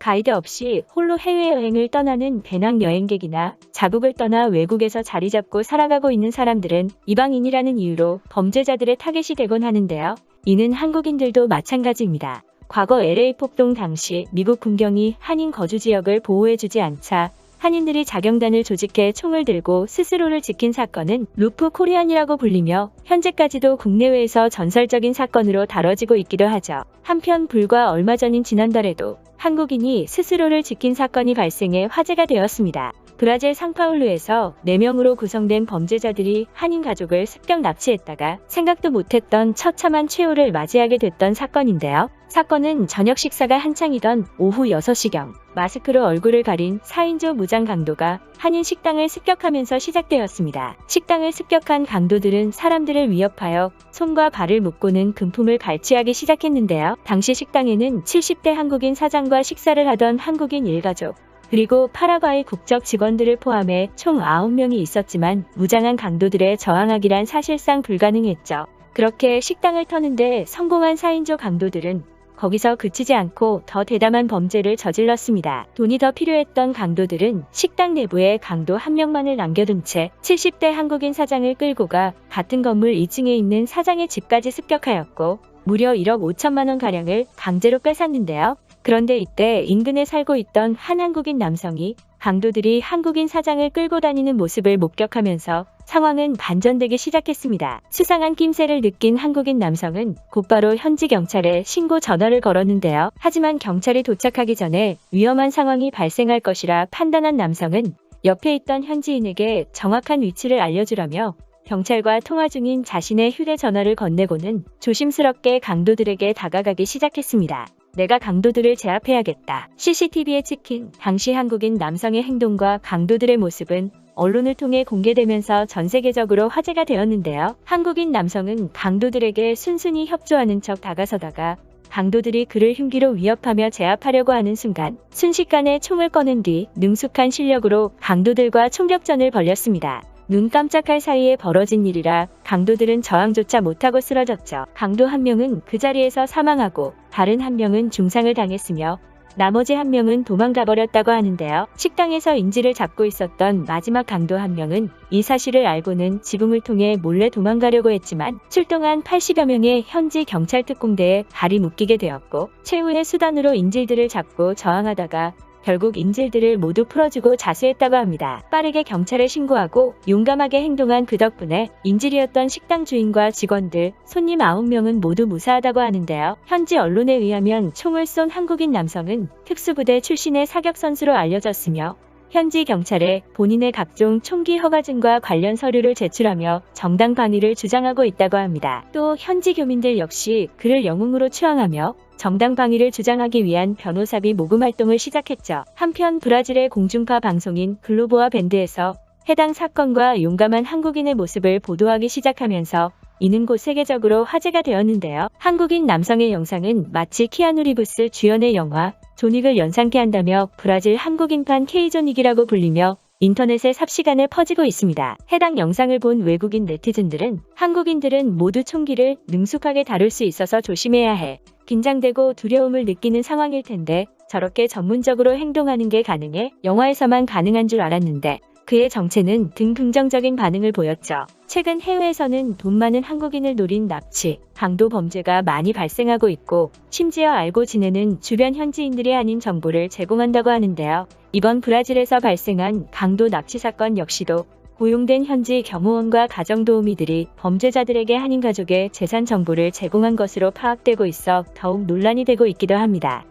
가이드 없이 홀로 해외여행을 떠나는 배낭 여행객이나 자국을 떠나 외국에서 자리 잡고 살아가고 있는 사람들은 이방인이라는 이유로 범죄자들의 타겟이 되곤 하는데요. 이는 한국인들도 마찬가지입니다. 과거 LA 폭동 당시 미국 군경이 한인 거주 지역을 보호해주지 않자 한인들이 자경단을 조직해 총을 들고 스스로를 지킨 사건은 루프 코리안이라고 불리며 현재까지도 국내외에서 전설적인 사건으로 다뤄지고 있기도 하죠. 한편 불과 얼마 전인 지난달에도 한국인이 스스로를 지킨 사건이 발생해 화제가 되었습니다. 브라질 상파울루에서 4명으로 구성된 범죄자들이 한인 가족을 습격 납치했다가 생각도 못했던 처참한 최후를 맞이하게 됐던 사건인데요. 사건은 저녁 식사가 한창이던 오후 6시경 마스크로 얼굴을 가린 4인조 무장 강도가 한인 식당을 습격하면서 시작되었습니다. 식당을 습격한 강도들은 사람들을 위협하여 손과 발을 묶고는 금품을 발치하기 시작했는데요. 당시 식당에는 70대 한국인 사장과 식사를 하던 한국인 일가족, 그리고 파라과이 국적 직원들을 포함해 총 9명이 있었지만 무장한 강도들의 저항하기란 사실상 불가능했죠. 그렇게 식당을 터는데 성공한 4인조 강도들은 거기서 그치지 않고 더 대담한 범죄를 저질렀습니다. 돈이 더 필요했던 강도들은 식당 내부에 강도 한 명만을 남겨둔 채 70대 한국인 사장을 끌고 가 같은 건물 2층에 있는 사장의 집까지 습격하였고 무려 1억 5천만 원 가량을 강제로 뺏었는데요. 그런데 이때 인근에 살고 있던 한 한국인 남성이 강도들이 한국인 사장을 끌고 다니는 모습을 목격하면서 상황은 반전되기 시작했습니다. 수상한 낌새를 느낀 한국인 남성은 곧바로 현지 경찰에 신고 전화를 걸었는데요. 하지만 경찰이 도착하기 전에 위험한 상황이 발생할 것이라 판단한 남성은 옆에 있던 현지인에게 정확한 위치를 알려주라며 경찰과 통화 중인 자신의 휴대전화를 건네고는 조심스럽게 강도들에게 다가가기 시작했습니다. 내가 강도들을 제압해야겠다. CCTV에 찍힌 당시 한국인 남성의 행동과 강도들의 모습은 언론을 통해 공개되면서 전 세계적으로 화제가 되었는데요. 한국인 남성은 강도들에게 순순히 협조하는 척 다가서다가 강도들이 그를 흉기로 위협하며 제압하려고 하는 순간 순식간에 총을 꺼낸 뒤 능숙한 실력으로 강도들과 총력전을 벌였습니다. 눈 깜짝할 사이에 벌어진 일이라 강도들은 저항조차 못하고 쓰러졌죠. 강도 한 명은 그 자리에서 사망하고 다른 한 명은 중상을 당했으며 나머지 한 명은 도망가 버렸다고 하는데요. 식당에서 인지를 잡고 있었던 마지막 강도 한 명은 이 사실을 알고는 지붕을 통해 몰래 도망가려고 했지만 출동한 80여 명의 현지 경찰 특공대에 발이 묶이게 되었고 최후의 수단으로 인질들을 잡고 저항하다가 결국 인질들을 모두 풀어주고 자수했다고 합니다. 빠르게 경찰에 신고하고 용감하게 행동한 그 덕분에 인질이었던 식당 주인과 직원들, 손님 9명은 모두 무사하다고 하는데요. 현지 언론에 의하면 총을 쏜 한국인 남성은 특수부대 출신의 사격 선수로 알려졌으며 현지 경찰에 본인의 각종 총기 허가증과 관련 서류를 제출하며 정당 방위를 주장하고 있다고 합니다. 또 현지 교민들 역시 그를 영웅으로 추앙하며 정당 방위를 주장하기 위한 변호사비 모금 활동을 시작했죠. 한편 브라질의 공중파 방송인 글로보아 밴드에서 해당 사건과 용감한 한국인의 모습을 보도하기 시작하면서 이는 곧 세계적으로 화제가 되었는데요. 한국인 남성의 영상은 마치 키아누 리브스 주연의 영화 존윅을 연상케 한다며 브라질 한국인판 K존윅이라고 불리며 인터넷에 삽시간에 퍼지고 있습니다. 해당 영상을 본 외국인 네티즌들은 한국인들은 모두 총기를 능숙하게 다룰 수 있어서 조심해야 해. 긴장되고 두려움을 느끼는 상황일 텐데 저렇게 전문적으로 행동하는 게 가능해? 영화에서만 가능한 줄 알았는데 그의 정체는 등 긍정적인 반응을 보였죠. 최근 해외에서는 돈 많은 한국인을 노린 납치, 강도 범죄가 많이 발생하고 있고 심지어 알고 지내는 주변 현지인들이 아닌 정보를 제공한다고 하는데요. 이번 브라질에서 발생한 강도 납치 사건 역시도 고용된 현지 경호원과 가정도우미들이 범죄자들에게 한인 가족의 재산 정보를 제공한 것으로 파악되고 있어 더욱 논란이 되고 있기도 합니다.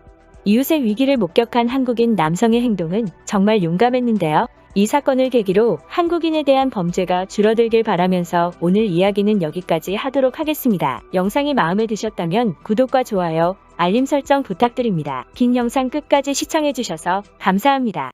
이웃의 위기를 목격한 한국인 남성의 행동은 정말 용감했는데요. 이 사건을 계기로 한국인에 대한 범죄가 줄어들길 바라면서 오늘 이야기는 여기까지 하도록 하겠습니다. 영상이 마음에 드셨다면 구독과 좋아요, 알림 설정 부탁드립니다. 긴 영상 끝까지 시청해주셔서 감사합니다.